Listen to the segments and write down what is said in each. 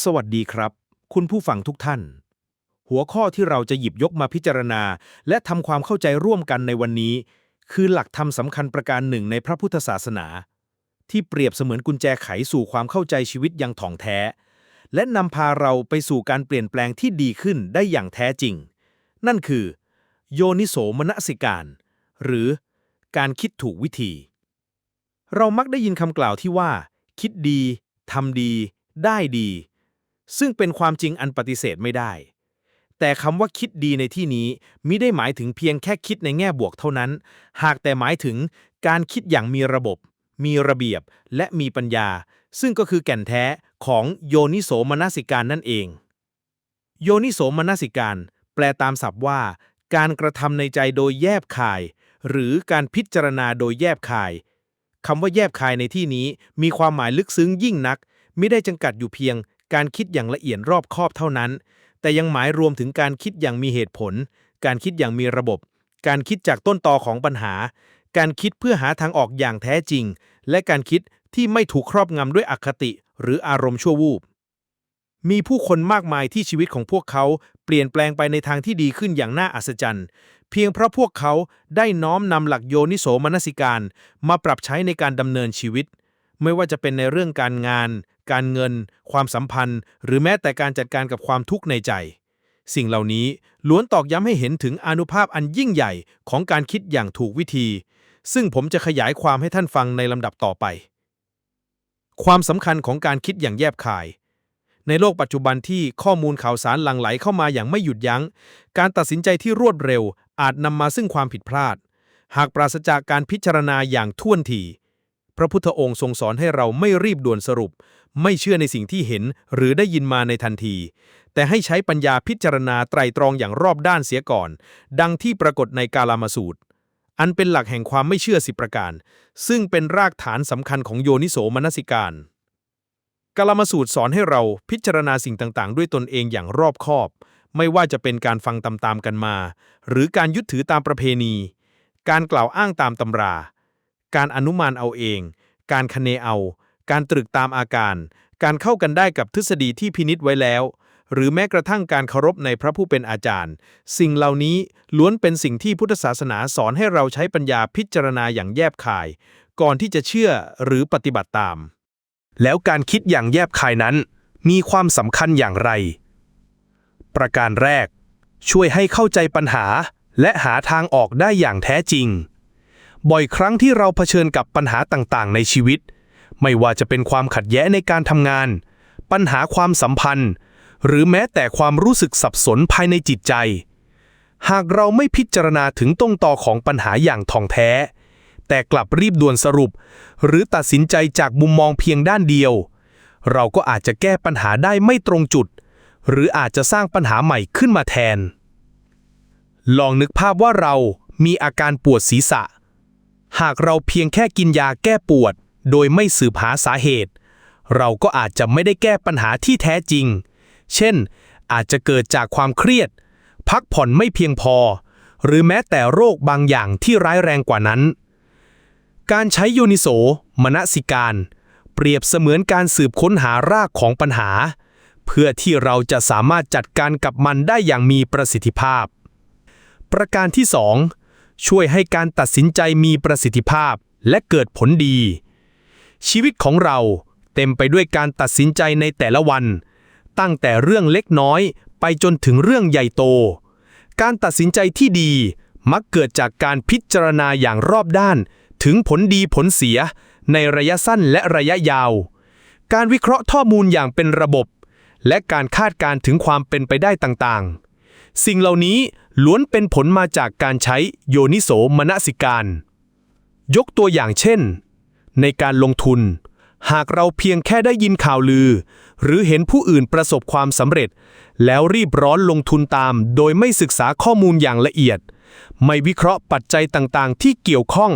สวัสดีครับ คุณผู้ฟังทุกท่าน หัวข้อที่เราจะหยิบยกมาพิจารณา และทำความเข้าใจร่วมกันในวันนี้ คือหลักธรรมสำคัญประการหนึ่งในพระพุทธศาสนา ที่เปรียบเสมือนกุญแจไขสู่ความเข้าใจชีวิตอย่างถ่องแท้ และนำพาเราไปสู่การเปลี่ยนแปลงที่ดีขึ้นได้อย่างแท้จริง นั่นคือ โยนิโสมนสิการ หรือการคิดถูกวิธี เรามักได้ยินคำกล่าวที่ว่า คิดดีทำดี ได้ดี ซึ่งเป็นความจริงอันปฏิเสธไม่ได้ แต่คำว่าคิดดีในที่นี้มิได้หมายถึงเพียงแค่คิดในแง่บวกเท่านั้น หากแต่หมายถึงการคิดอย่างมีระบบ มีระเบียบ และมีปัญญา ซึ่งก็คือแก่นแท้ของโยนิโสมนสิการนั่นเอง โยนิโสมนสิการ แปลตามศัพท์ว่า การกระทำในใจโดยแยบคาย หรือการพิจารณาโดยแยบคายคำว่าแยบคายในที่นี้มีความหมายลึกซึ้งยิ่งนัก ไม่ได้จำกัดอยู่เพียง การคิดอย่างละเอียดรอบคอบเท่านั้น แต่ยังหมายรวมถึงการคิดอย่างมีเหตุผล การคิดอย่างมีระบบ การคิดจากต้นตอของปัญหา การคิดเพื่อหาทางออกอย่างแท้จริง และการคิดที่ไม่ถูกครอบงำด้วยอคติ หรืออารมณ์ชั่ววูบ มีผู้คนมากมายที่ชีวิตของพวกเขาเปลี่ยนแปลงไปในทางที่ดีขึ้นอย่างน่าอัศจรรย์ เพียงเพราะพวกเขาได้น้อมนำหลักโยนิโสมนสิการ มาปรับใช้ในการดำเนินชีวิต ไม่ว่าจะเป็นในเรื่องการงาน การเงิน ความสัมพันธ์ หรือแม้แต่การจัดการกับความทุกข์ในใจ สิ่งเหล่านี้ล้วนตอกย้ำให้เห็นถึงอนุภาพอันยิ่งใหญ่ของการคิดอย่างถูกวิธี ซึ่งผมจะขยายความให้ท่านฟังในลำดับต่อไป ความสำคัญของการคิดอย่างแยบคายในโลกปัจจุบันที่ข้อมูลข่าวสารหลั่งไหลเข้ามาอย่างไม่หยุดยัง้ง การตัดสินใจที่รวดเร็วอาจนำมาซึ่งความผิดพลาด หากปราศจากการพิจารณาอย่างท่วนที พระพุทธองค์ทรงสอนให้เราไม่รีบด่วนสรุป ไม่เชื่อในสิ่งที่เห็นหรือได้ยินมาในทันที แต่ให้ใช้ปัญญาพิจารณาไตรตรองอย่างรอบด้านเสียก่อน ดังที่ปรากฏในกาลามาสูตร อันเป็นหลักแห่งความไม่เชื่อสิประการ ซึ่งเป็นรากฐานสำคัญของโยนิโสมนสิการกาลามาสูตรสอนให้เราพิจารณาสิ่งต่างๆ ด้วยตนเองอย่างรอบคอบ ไม่ว่าจะเป็นการฟังตามๆกันมา หรือการยึดถือตามประเพณี การกล่าวอ้างตามตำรา การอนุมานเอาเอง การคเนเอา การตรึกตามอาการ การเข้ากันได้กับทฤษฎีที่พินิษไว้แล้ว หรือแม้กระทั่งการเคารพในพระผู้เป็นอาจารย์ สิ่งเหล่านี้ล้วนเป็นสิ่งที่พุทธศาสนาสอนให้เราใช้ปัญญาพิจารณาอย่างแยบคาย ก่อนที่จะเชื่อหรือปฏิบัติตาม แล้วการคิดอย่างแยบคายนั้น มีความสำคัญอย่างไร ประการแรก ช่วยให้เข้าใจปัญหาและหาทางออกได้อย่างแท้จริง บ่อยครั้งที่เราเผชิญกับปัญหาต่างๆ ในชีวิต ไม่ว่าจะเป็นความขัดแย้งในการทำงาน ปัญหาความสัมพันธ์ หรือแม้แต่ความรู้สึกสับสนภายในจิตใจ หากเราไม่พิจารณาถึงต้นตอของปัญหาอย่างท่องแท้ แต่กลับรีบด่วนสรุป หรือตัดสินใจจากมุมมองเพียงด้านเดียว เราก็อาจจะแก้ปัญหาได้ไม่ตรงจุด หรืออาจจะสร้างปัญหาใหม่ขึ้นมาแทน ลองนึกภาพว่าเรามีอาการปวดศีรษะ หากเราเพียงแค่กินยาแก้ปวด โดยไม่สืบหาสาเหตุ เราก็อาจจะไม่ได้แก้ปัญหาที่แท้จริง เช่น อาจจะเกิดจากความเครียด พักผ่อนไม่เพียงพอ หรือแม้แต่โรคบางอย่างที่ร้ายแรงกว่านั้น การใช้โยนิโสมนสิการ เปรียบเสมือนการสืบค้นหารากของปัญหา เพื่อที่เราจะสามารถจัดการกับมันได้อย่างมีประสิทธิภาพ ประการที่ 2 ช่วยให้การตัดสินใจมีประสิทธิภาพและเกิดผลดี ชีวิตของเราเต็มไปด้วยการตัดสินใจในแต่ละวัน ตั้งแต่เรื่องเล็กน้อยไปจนถึงเรื่องใหญ่โต การตัดสินใจที่ดีมักเกิดจากการพิจารณาอย่างรอบด้าน ถึงผลดีผลเสีย ในระยะสั้นและระยะยาว การวิเคราะห์ข้อมูลอย่างเป็นระบบ และการคาดการณ์ถึงความเป็นไปได้ต่างๆ สิ่งเหล่านี้ ล้วนเป็นผลมาจากการใช้โยนิโสมนสิการ ยกตัวอย่างเช่น ในการลงทุน หากเราเพียงแค่ได้ยินข่าวลือ หรือเห็นผู้อื่นประสบความสำเร็จ แล้วรีบร้อนลงทุนตาม โดยไม่ศึกษาข้อมูลอย่างละเอียด ไม่วิเคราะห์ปัจจัยต่างๆ ที่เกี่ยวข้อง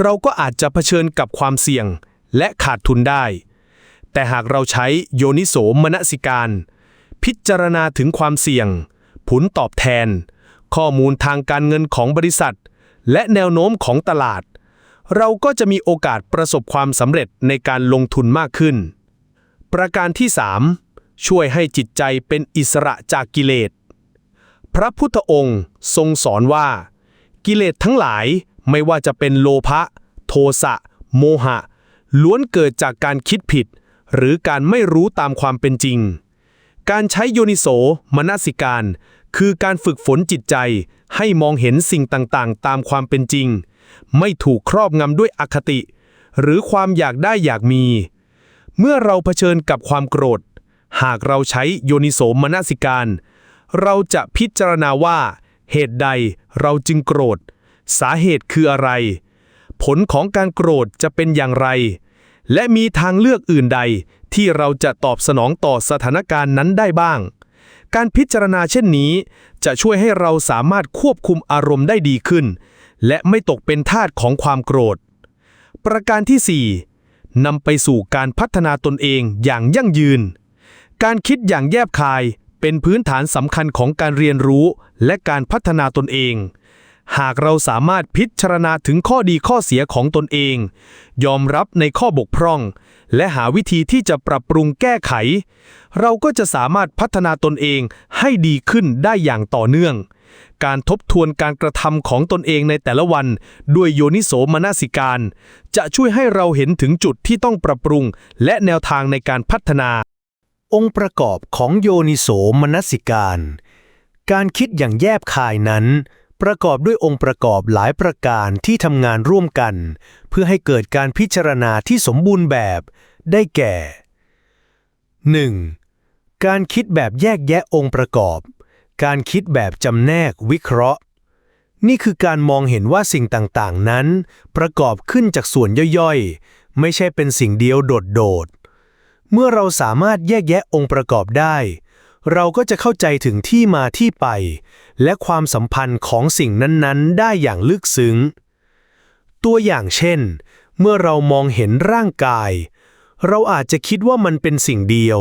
เราก็อาจจะเผชิญกับความเสี่ยง และขาดทุนได้ แต่หากเราใช้โยนิโสมนสิการ พิจารณาถึงความเสี่ยงผลตอบแทน ข้อมูลทางการเงินของบริษัท และแนวโน้มของตลาด เราก็จะมีโอกาสประสบความสำเร็จในการลงทุนมากขึ้น ประการที่ช่วยให้จิตใจเป็นอิสระจากกิเลส พระพุทธองค์ทรงสอนว่า กิเลสทั้งหลายไม่ว่าจะเป็นโลภะโทสะ โมหะ ล้วนเกิดจากการคิดผิด หรือการไม่รู้ตามความเป็นจริง การใช้โยนิโสมนสิการ คือการฝึกฝนจิตใจให้มองเห็นสิ่งต่างๆ ตามความเป็นจริง ไม่ถูกครอบงำด้วยอคติ หรือความอยากได้อยากมี เมื่อเราเผชิญกับความโกรธ หากเราใช้โยนิโสมนสิการ เราจะพิจารณาว่า เหตุใดเราจึงโกรธ สาเหตุคืออะไร ผลของการโกรธจะเป็นอย่างไร และมีทางเลือกอื่นใดที่เราจะตอบสนองต่อสถานการณ์นั้นได้บ้าง การพิจารณาเช่นนี้ จะช่วยให้เราสามารถควบคุมอารมณ์ได้ดีขึ้น และไม่ตกเป็นทาสของความโกรธ ประการที่ 4นำไปสู่การพัฒนาตนเองอย่างยั่งยืน การคิดอย่างแยบคายเป็นพื้นฐานสำคัญของการเรียนรู้และการพัฒนาตนเอง หากเราสามารถพิจารณาถึงข้อดีข้อเสียของตนเอง ยอมรับในข้อบกพร่อง และหาวิธีที่จะปรับปรุงแก้ไข เราก็จะสามารถพัฒนาตนเองให้ดีขึ้นได้อย่างต่อเนื่อง การทบทวนการกระทำของตนเองในแต่ละวัน ด้วยโยนิโสมนสิการ จะช่วยให้เราเห็นถึงจุดที่ต้องปรับปรุง และแนวทางในการพัฒนา องค์ประกอบของโยนิโสมนสิการ การคิดอย่างแยบคายนั้น ประกอบด้วยองค์ประกอบหลายประการที่ทำงานร่วมกัน เพื่อให้เกิดการพิจารณาที่สมบูรณ์แบบ ได้แก่ 1. การคิดแบบแยกแยะองค์ประกอบ การคิดแบบจำแนกวิเคราะห์ นี่คือการมองเห็นว่าสิ่งต่างๆ นั้น ประกอบขึ้นจากส่วนย่อยๆ ไม่ใช่เป็นสิ่งเดียวโดดๆ เมื่อเราสามารถแยกแยะองค์ประกอบได้ เราก็จะเข้าใจถึงที่มาที่ไป และความสัมพันธ์ของสิ่งนั้นๆ ได้อย่างลึกซึ้ง ตัวอย่างเช่น เมื่อเรามองเห็นร่างกาย เราอาจจะคิดว่ามันเป็นสิ่งเดียว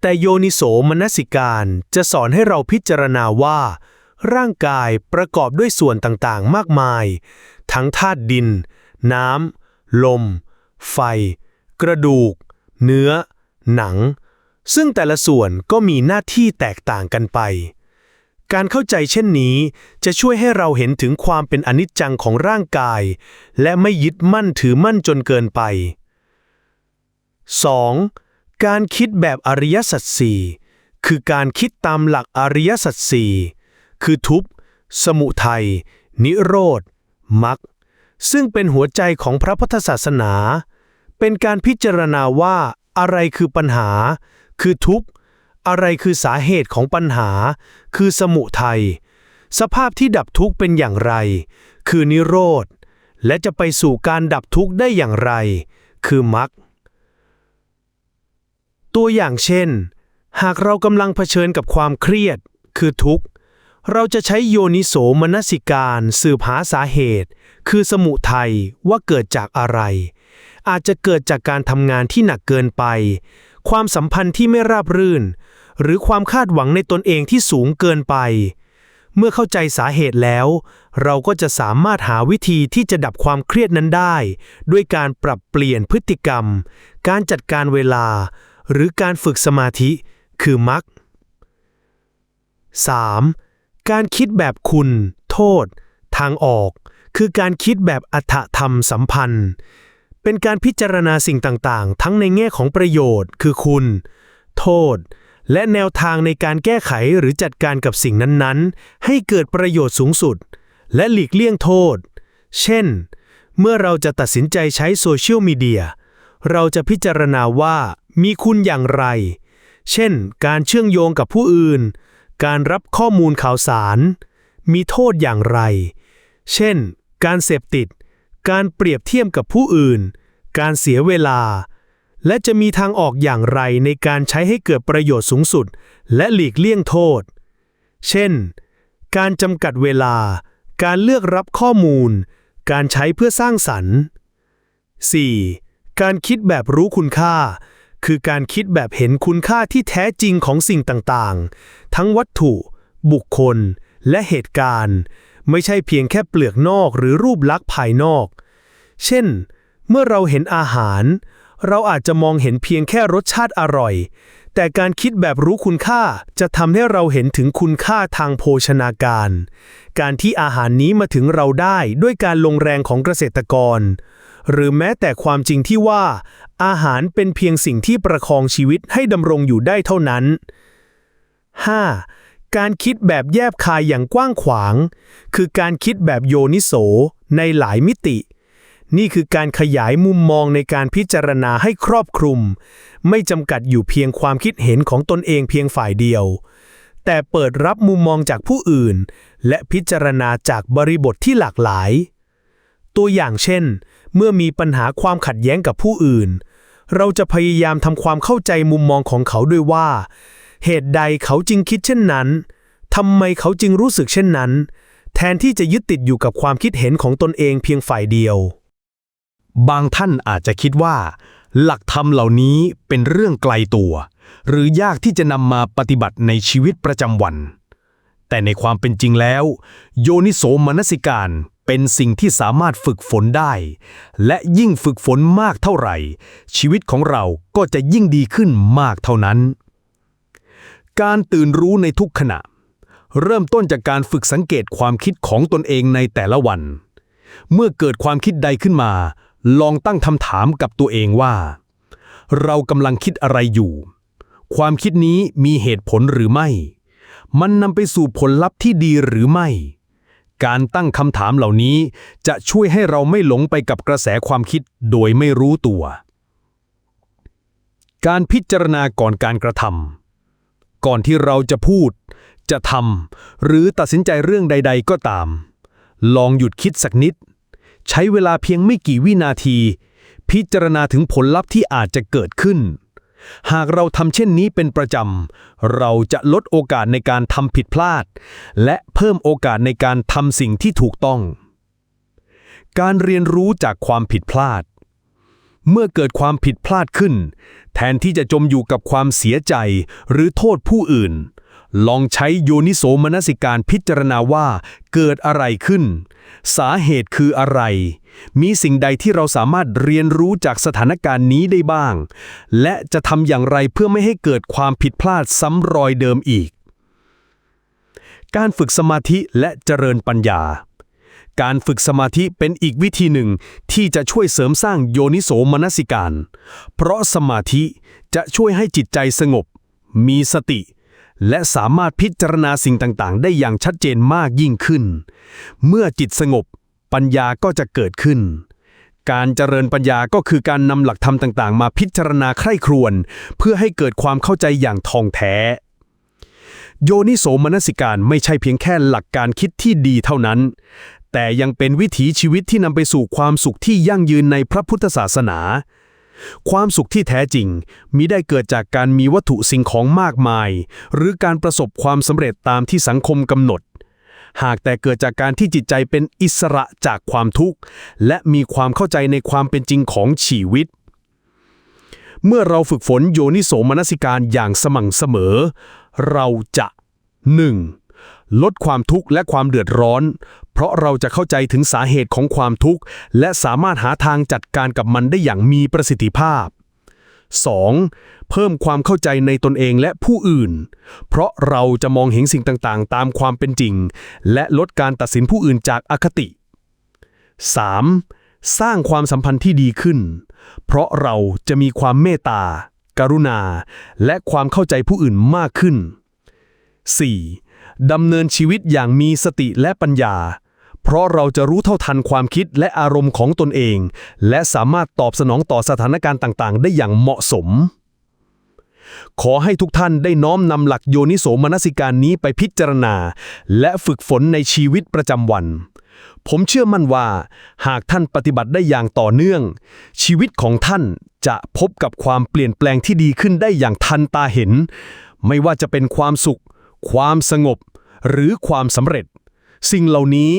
แต่โยนิโสมนสิการจะสอนให้เราพิจารณาว่า ร่างกายประกอบด้วยส่วนต่างๆ มากมาย ทั้งธาตุดิน น้ำลม ไฟ กระดูก เนื้อ หนัง ซึ่งแต่ละส่วนก็มีหน้าที่แตกต่างกันไป การเข้าใจเช่นนี้ จะช่วยให้เราเห็นถึงความเป็นอนิจจังของร่างกาย และไม่ยึดมั่นถือมั่นจนเกินไป 2. การคิดแบบอริยสัจสี่คือการคิดตามหลักอริยสัจสี่คือทุกข์สมุทัย นิโรธมรรคซึ่งเป็นหัวใจของพระพุทธศาสนา เป็นการพิจารณาว่าอะไรคือปัญหา คือทุกข์ อะไรคือสาเหตุของปัญหา คือสมุทัย สภาพที่ดับทุกข์เป็นอย่างไร คือนิโรธ และจะไปสู่การดับทุกข์ได้อย่างไร คือมรรค ตัวอย่างเช่น หากเรากำลังเผชิญกับความเครียด คือทุกข์ เราจะใช้โยนิโสมนสิการสืบหาสาเหตุ คือสมุทัยว่าเกิดจากอะไรอาจจะเกิดจากการทำงานที่หนักเกินไป ความสัมพันธ์ที่ไม่ราบรื่น หรือความคาดหวังในตนเองที่สูงเกินไป เมื่อเข้าใจสาเหตุแล้ว เราก็จะสามารถหาวิธีที่จะดับความเครียดนั้นได้ ด้วยการปรับเปลี่ยนพฤติกรรม การจัดการเวลา หรือการฝึกสมาธิ คือมรรค 3. การคิดแบบคุณ โทษ ทางออก คือการคิดแบบอัถธรรมสัมพันธ์ เป็นการพิจารณาสิ่งต่างๆ ทั้งในแง่ของประโยชน์ คือคุณ โทษ และแนวทางในการแก้ไขหรือจัดการกับสิ่งนั้นๆ ให้เกิดประโยชน์สูงสุด และหลีกเลี่ยงโทษ เช่น เมื่อเราจะตัดสินใจใช้โซเชียลมีเดีย เราจะพิจารณาว่ามีคุณอย่างไร เช่น การเชื่อมโยงกับผู้อื่น การรับข้อมูลข่าวสาร มีโทษอย่างไร เช่น การเสพติด การเปรียบเทียบกับผู้อื่น การเสียเวลา และจะมีทางออกอย่างไรในการใช้ให้เกิดประโยชน์สูงสุด และหลีกเลี่ยงโทษ เช่น การจำกัดเวลา การเลือกรับข้อมูล การใช้เพื่อสร้างสรรค์ 4. การคิดแบบรู้คุณค่า คือการคิดแบบเห็นคุณค่าที่แท้จริงของสิ่งต่างๆ ทั้งวัตถุ บุคคล และเหตุการณ์ ไม่ใช่เพียงแค่เปลือกนอกหรือรูปลักษณ์ภายนอก เช่น เมื่อเราเห็นอาหาร เราอาจจะมองเห็นเพียงแค่รสชาติอร่อย แต่การคิดแบบรู้คุณค่าจะทำให้เราเห็นถึงคุณค่าทางโภชนาการ การที่อาหารนี้มาถึงเราได้ด้วยการลงแรงของเกษตรกร หรือแม้แต่ความจริงที่ว่า อาหารเป็นเพียงสิ่งที่ประคองชีวิตให้ดำรงอยู่ได้เท่านั้น 5. การคิดแบบแยบคายอย่างกว้างขวาง คือการคิดแบบโยนิโสในหลายมิติ นี่คือการขยายมุมมองในการพิจารณาให้ครอบคลุม ไม่จำกัดอยู่เพียงความคิดเห็นของตนเองเพียงฝ่ายเดียว แต่เปิดรับมุมมองจากผู้อื่น และพิจารณาจากบริบทที่หลากหลาย ตัวอย่างเช่น เมื่อมีปัญหาความขัดแย้งกับผู้อื่น เราจะพยายามทำความเข้าใจมุมมองของเขาด้วยว่า เหตุใดเขาจึงคิดเช่นนั้นทำไมเขาจึงรู้สึกเช่นนั้น แทนที่จะยึดติดอยู่กับความคิดเห็นของตนเองเพียงฝ่ายเดียว บางท่านอาจจะคิดว่า หลักธรรมเหล่านี้เป็นเรื่องไกลตัว หรือยากที่จะนำมาปฏิบัติในชีวิตประจำวัน แต่ในความเป็นจริงแล้ว โยนิโสมนสิการเป็นสิ่งที่สามารถฝึกฝนได้ และยิ่งฝึกฝนมากเท่าไหร่ ชีวิตของเราก็จะยิ่งดีขึ้นมากเท่านั้น การตื่นรู้ในทุกขณะ เริ่มต้นจากการฝึกสังเกตความคิดของตนเองในแต่ละวัน เมื่อเกิดความคิดใดขึ้นมา ลองตั้งคำถามกับตัวเองว่า เรากำลังคิดอะไรอยู่ ความคิดนี้มีเหตุผลหรือไม่ มันนำไปสู่ผลลัพธ์ที่ดีหรือไม่ การตั้งคำถามเหล่านี้จะช่วยให้เราไม่หลงไปกับกระแสความคิดโดยไม่รู้ตัว การพิจารณาก่อนการกระทำก่อนที่เราจะพูด จะทำหรือตัดสินใจเรื่องใด ๆ ก็ตาม ลองหยุดคิดสักนิด ใช้เวลาเพียงไม่กี่วินาที พิจารณาถึงผลลัพธ์ที่อาจจะเกิดขึ้น หากเราทำเช่นนี้เป็นประจำ เราจะลดโอกาสในการทำผิดพลาด และเพิ่มโอกาสในการทำสิ่งที่ถูกต้อง การเรียนรู้จากความผิดพลาด เมื่อเกิดความผิดพลาดขึ้น แทนที่จะจมอยู่กับความเสียใจหรือโทษผู้อื่น ลองใช้โยนิโสมนสิการพิจารณาว่าเกิดอะไรขึ้น สาเหตุคืออะไร มีสิ่งใดที่เราสามารถเรียนรู้จากสถานการณ์นี้ได้บ้าง และจะทำอย่างไรเพื่อไม่ให้เกิดความผิดพลาดซ้ำรอยเดิมอีก การฝึกสมาธิและเจริญปัญญา การฝึกสมาธิเป็นอีกวิธีหนึ่งที่จะช่วยเสริมสร้างโยนิโสมนสิการ เพราะสมาธิจะช่วยให้จิตใจสงบ มีสติ และสามารถพิจารณาสิ่งต่างๆ ได้อย่างชัดเจนมากยิ่งขึ้น เมื่อจิตสงบ ปัญญาก็จะเกิดขึ้น การเจริญปัญญาก็คือการนำหลักธรรมต่างๆ มาพิจารณาใคร่ครวญเพื่อให้เกิดความเข้าใจอย่างทองแท้ โยนิโสมนสิการไม่ใช่เพียงแค่หลักการคิดที่ดีเท่านั้น แต่ยังเป็นวิถีชีวิตที่นำไปสู่ความสุขที่ยั่งยืนในพระพุทธศาสนา ความสุขที่แท้จริงมิได้เกิดจากการมีวัตถุสิ่งของมากมาย หรือการประสบความสำเร็จตามที่สังคมกำหนด หากแต่เกิดจากการที่จิตใจเป็นอิสระจากความทุกข์ และมีความเข้าใจในความเป็นจริงของชีวิต เมื่อเราฝึกฝนโยนิโสมนสิการอย่างสม่ำเสมอ เราจะ 1. ลดความทุกข์และความเดือดร้อน เพราะเราจะเข้าใจถึงสาเหตุของความทุกข์ และสามารถหาทางจัดการกับมันได้อย่างมีประสิทธิภาพ 2. เพิ่มความเข้าใจในตนเองและผู้อื่น เพราะเราจะมองเห็นสิ่งต่างๆ ตามความเป็นจริง และลดการตัดสินผู้อื่นจากอคติ 3. สร้างความสัมพันธ์ที่ดีขึ้น เพราะเราจะมีความเมตตา กรุณา และความเข้าใจผู้อื่นมากขึ้น 4. ดำเนินชีวิตอย่างมีสติและปัญญา เพราะเราจะรู้เท่าทันความคิดและอารมณ์ของตนเอง และสามารถตอบสนองต่อสถานการณ์ต่างๆ ได้อย่างเหมาะสม ขอให้ทุกท่านได้น้อมนำหลักโยนิโสมนสิการนี้ไปพิจารณา และฝึกฝนในชีวิตประจำวัน ผมเชื่อมั่นว่า หากท่านปฏิบัติได้อย่างต่อเนื่อง ชีวิตของท่านจะพบกับความเปลี่ยนแปลงที่ดีขึ้นได้อย่างทันตาเห็น ไม่ว่าจะเป็นความสุข ความสงบ หรือความสำเร็จ สิ่งเหล่านี้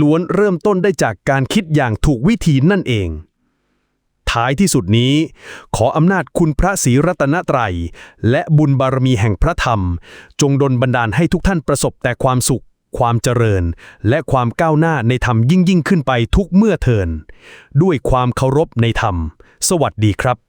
ล้วนเริ่มต้นได้จากการคิดอย่างถูกวิธีนั่นเอง ท้ายที่สุดนี้ ขออำนาจคุณพระศรีรัตนตรัย และบุญบารมีแห่งพระธรรม จงดลบันดาลให้ทุกท่านประสบแต่ความสุขความเจริญและความก้าวหน้าในธรรมยิ่งยิ่งขึ้นไปทุกเมื่อเทิน ด้วยความเคารพในธรรม สวัสดีครับ